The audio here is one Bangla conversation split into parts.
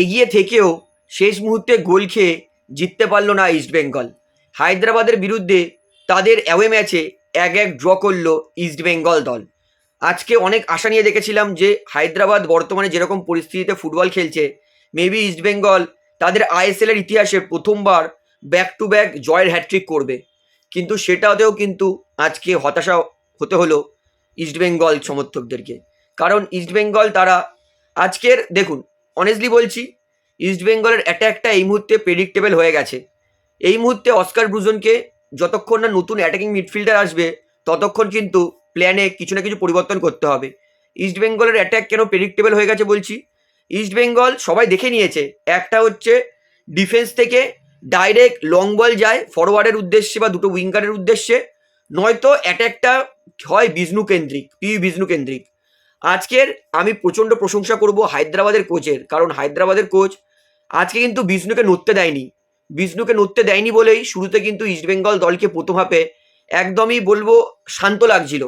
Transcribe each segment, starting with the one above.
এগিয়ে থেকেও শেষ মুহূর্তে গোল খেয়ে জিততে পারল না ইস্টবেঙ্গল হায়দ্রাবাদের বিরুদ্ধে তাদের অ্যাওয়ে ম্যাচে এক এক ড্র করল ইস্টবেঙ্গল দল। আজকে অনেক আশা নিয়ে দেখেছিলাম যে হায়দ্রাবাদ বর্তমানে যেরকম পরিস্থিতিতে ফুটবল খেলছে মেবি ইস্টবেঙ্গল তাদের আইএসএলের ইতিহাসে প্রথমবার ব্যাক টু ব্যাক জয়ের হ্যাট্রিক করবে। কিন্তু সেটাতেও কিন্তু আজকে হতাশা হতে হলো ইস্টবেঙ্গল সমর্থকদেরকে। কারণ ইস্টবেঙ্গল তারা আজকের, দেখুন অনেস্টলি বলছি ইস্ট ইস্টবেঙ্গলের অ্যাট্যাকটা এই মুহূর্তে প্রেডিক্টেবল হয়ে গেছে। এই মুহূর্তে অস্কার ব্রুজনকে যতক্ষণ না নতুন অ্যাটাকিং মিডফিল্ডার আসবে, ততক্ষণ কিন্তু প্ল্যানে কিছু না কিছু পরিবর্তন করতে হবে। ইস্টবেঙ্গলের অ্যাট্যাক কেন প্রেডিক্টেবল হয়ে গেছে বলছি? ইস্টবেঙ্গল সবাই দেখে নিয়েছে, একটা হচ্ছে ডিফেন্স থেকে ডাইরেক্ট লং বল যায় ফরওয়ার্ডের উদ্দেশ্যে বা দুটো উইঙ্গারের উদ্দেশ্যে, নয়তো অ্যাট্যাকটা হয় বিষ্ণু কেন্দ্রিক পি বিষ্ণু কেন্দ্রিক আজকের আমি প্রচণ্ড প্রশংসা করব হায়দ্রাবাদের কোচের, কারণ হায়দ্রাবাদের কোচ আজকে কিন্তু বিষ্ণুকে নড়তে দেয়নি। বিষ্ণুকে নড়তে দেয়নি বলেই শুরুতে কিন্তু ইস্টবেঙ্গল দলকে প্রথম হাফে একদমই বলব শান্ত লাগছিল।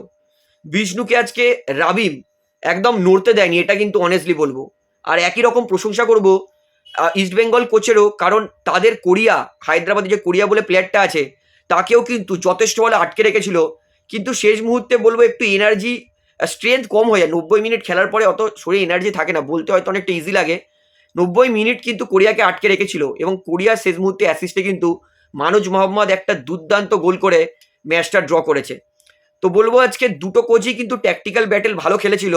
বিষ্ণুকে আজকে রাবিম একদম নড়তে দেয়নি, এটা কিন্তু অনেস্টলি বলব। আর একই রকম প্রশংসা করব ইস্টবেঙ্গল কোচেরও, কারণ তাদের কোরিয়া হায়দ্রাবাদে যে কোরিয়া বলে প্লেয়ারটা আছে, তাকেও কিন্তু যথেষ্ট বলে আটকে রেখেছিল। কিন্তু শেষ মুহূর্তে বলব একটু এনার্জি স্ট্রেংথ কম হয়ে যায়। নব্বই মিনিট খেলার পরে অত শরীরে এনার্জি থাকে না, বলতে হয়তো অনেকটা ইজি লাগে। নব্বই মিনিট কিন্তু কোরিয়াকে আটকে রেখেছিল এবং কোরিয়ার শেষ মুহূর্তে অ্যাসিস্টে কিন্তু মানুজ মোহাম্মদ একটা দুর্দান্ত গোল করে ম্যাচটা ড্র করেছে। তো বলব আজকে দুটো কোচই কিন্তু ট্যাকটিক্যাল ব্যাটেল ভালো খেলেছিল।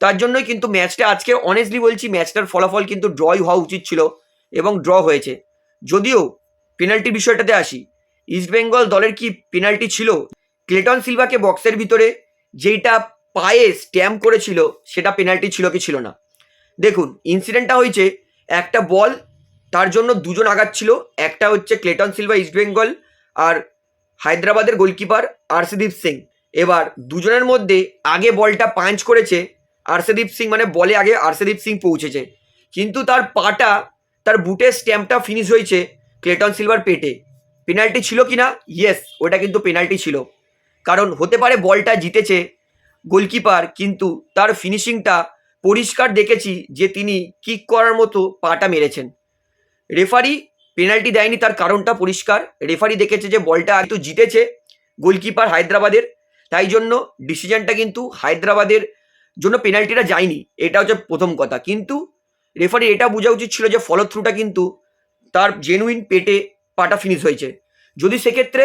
তার জন্যই কিন্তু ম্যাচটা আজকে অনেস্টলি বলছি ম্যাচটার ফলাফল কিন্তু ড্রই হওয়া উচিত ছিল এবং ড্র হয়েছে। যদিও পেনাল্টি বিষয়টাতে আসি ইস্টবেঙ্গল দলের কি পেনাল্টি ছিল? ক্লেটন সিলভাকে বক্সের ভিতরে, যেইটা পায়ে স্ট্যাম্প করেছিল, সেটা পেনাল্টি ছিল কি ছিল না। দেখুন ইনসিডেন্টটা হয়েছে, একটা বল তার জন্য দুজন আগাচ্ছিল একটা হচ্ছে ক্লেটন সিলভা ইস্টবেঙ্গল আর হায়দ্রাবাদের গোলকিপার আরসিদীপ সিং। এবার দুজনের মধ্যে আগে বলটা পাঞ্চ করেছে আরসদীপ সিং মানে বলে আগে আরসদীপ সিং পৌঁছেছে। কিন্তু তার পাটা, তার বুটের স্ট্যাম্পটা ফিনিশ হয়েছে ক্লেটন সিলভার পেটে। পেনাল্টি ছিল কি না ইয়েস ওটা কিন্তু পেনাল্টি ছিল। কারণ হতে পারে বলটা জিতেছে গোলকিপার, কিন্তু তার ফিনিশিংটা পরিষ্কার দেখেছি যে তিনি কিক করার মতো পাটা মেরেছেন। রেফারি পেনাল্টি দেয়নি, তার কারণটা পরিষ্কার। রেফারি দেখেছে যে বলটা একটু জিতেছে গোলকিপার হায়দ্রাবাদের, তাই জন্য ডিসিশনটা কিন্তু হায়দ্রাবাদের জন্য পেনাল্টিটা যায়নি। এটা হচ্ছে প্রথম কথা। কিন্তু রেফারি এটা বোঝা উচিত ছিল যে ফলো থ্রুটা কিন্তু তার জেনুইন পেটে পাটা ফিনিশ হয়েছে। যদি সেক্ষেত্রে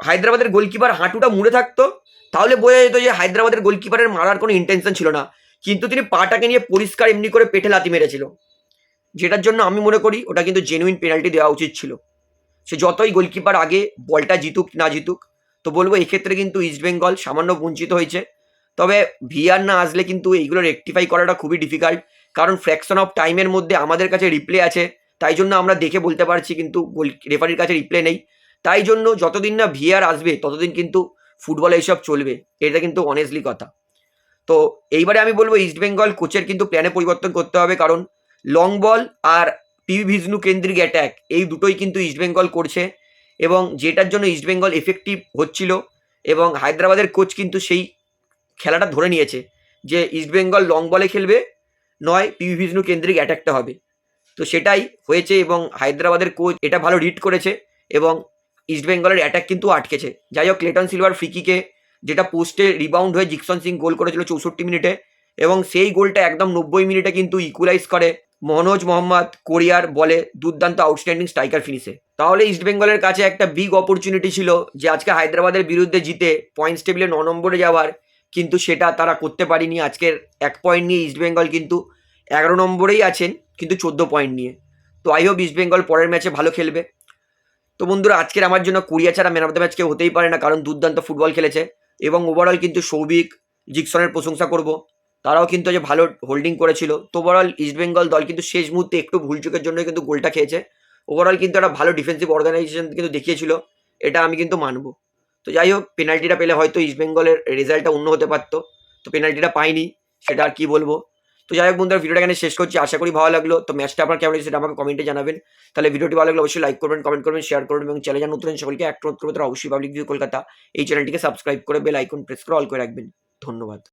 হায়দ্রাবাদের গোলকিপার হাঁটুটা মুড়ে থাকতো, তাহলে বোঝা যেত যে হায়দ্রাবাদের গোলকিপারের মারার কোনো ইন্টেনশন ছিল না। কিন্তু তিনি পাটাকে নিয়ে পরিষ্কার এমনি করে পেটে লাতি মেরেছিল। যেটার জন্য আমি মনে করি ওটা কিন্তু জেনুইন পেনাল্টি দেওয়া উচিত ছিল। সে যতই গোলকিপার আগে বলটা জিতুক, না জিতুক, তো বলব এক্ষেত্রে কিন্তু ইস্টবেঙ্গল সামান্য বঞ্চিত হয়েছে। তবে ভিআর না আসলে কিন্তু এইগুলো রেকটিফাই করাটা খুবই ডিফিকাল্ট কারণ ফ্র্যাকশন অফ টাইমের মধ্যে আমাদের কাছে রিপ্লে আছে, তাই জন্য আমরা দেখে বলতে পারছি কিন্তু গোল রেফারির কাছে রিপ্লে নেই। তাই জন্য যতদিন না ভিআর আসবে, ততদিন কিন্তু ফুটবলে এইসব চলবে। এটা কিন্তু অনেস্টলি কথা। তো এইবারে আমি বলব ইস্টবেঙ্গল কোচের কিন্তু প্ল্যানে পরিবর্তন করতে হবে, কারণ লং বল আর পিভি ভিজনু কেন্দ্রিক অ্যাট্যাক এই দুটোই কিন্তু ইস্টবেঙ্গল করছে এবং যেটার জন্য ইস্টবেঙ্গল এফেক্টিভ হচ্ছিল এবং হায়দ্রাবাদের কোচ কিন্তু সেই খেলাটা ধরে নিয়েছে যে ইস্টবেঙ্গল লং বলে খেলবে, নয় পিভি বিষ্ণু কেন্দ্রিক অ্যাটাকটা হবে। তো সেটাই হয়েছে এবং হায়দ্রাবাদের কোচ এটা ভালো রিড করেছে এবং ইস্টবেঙ্গলের অ্যাটাক কিন্তু আটকেছে। যাই হোক ক্লেটন সিলভার ফ্রিকিকে যেটা পোস্টে রিবাউন্ড হয়ে জিকসন সিং গোল করেছিল চৌষট্টি মিনিটে এবং সেই গোলটা একদম নব্বই মিনিটে কিন্তু ইকুয়ালাইজ করে মনোজ মোহাম্মদ কোরিয়ার বলে দুর্দান্ত আউটস্ট্যান্ডিং স্ট্রাইকার ফিনিশে তাহলে ইস্টবেঙ্গলের কাছে একটা বিগ অপরচুনিটি ছিল যে আজকে হায়দ্রাবাদের বিরুদ্ধে জিতে পয়েন্টস টেবিলে ন নম্বরে যাওয়ার, কিন্তু সেটা তারা করতে পারেনি। আজকের এক পয়েন্ট নিয়ে ইস্টবেঙ্গল কিন্তু এগারো নম্বরেই আছেন, কিন্তু চোদ্দ পয়েন্ট নিয়ে। তো আই হোপ ইস্টবেঙ্গল পরের ম্যাচে ভালো খেলবে। তো বন্ধুরা, আজকের আমার জন্য কোরিয়া ছাড়া ম্যান অফ দ্য ম্যাচ কেউ হতেই পারে না, কারণ দুর্দান্ত ফুটবল খেলেছে এবং ওভারঅল কিন্তু সৌভিক জিকসনের প্রশংসা করব। তারাও কিন্তু যে ভালো হোল্ডিং করেছিল, তো ওভারঅল ইস্টবেঙ্গল দল কিন্তু শেষ মুহূর্তে একটু ভুল চোখের জন্য কিন্তু গোলটা খেয়েছে। ওভারঅল কিন্তু একটা ভালো ডিফেন্সিভ অর্গানাইজেশন কিন্তু দেখিয়েছিল, এটা আমি কিন্তু মানবো। তো যাই হোক পেনাল্টিটা পেলে হয়তো ইস্টবেঙ্গলের রেজাল্টটা অন্য হতে পারতো, তো পেনাল্টিটা পাইনি, সেটা আর কি বলব? তো যাই হোক বন্ধুরা, ভিডিওটা এখানে শেষ করছি। আশা করি ভালো লাগল। তো ম্যাচটা আপনার কেমন সেটা আমাকে কমেন্টে জানাবেন। তাহলে ভিডিওটি ভালো লাগলে অবশ্যই লাইক করবেন কমেন্ট করবেন শেয়ার করবেন এবং চ্যানেল নতুন সকলকে এক করবেন। তারা অবশ্যই পাবলিক ভিউ কলকাতা। এই চ্যানেলটিকে সাবস্ক্রাইব করে বেল আইকন প্রেস করে অল করে রাখবেন। ধন্যবাদ।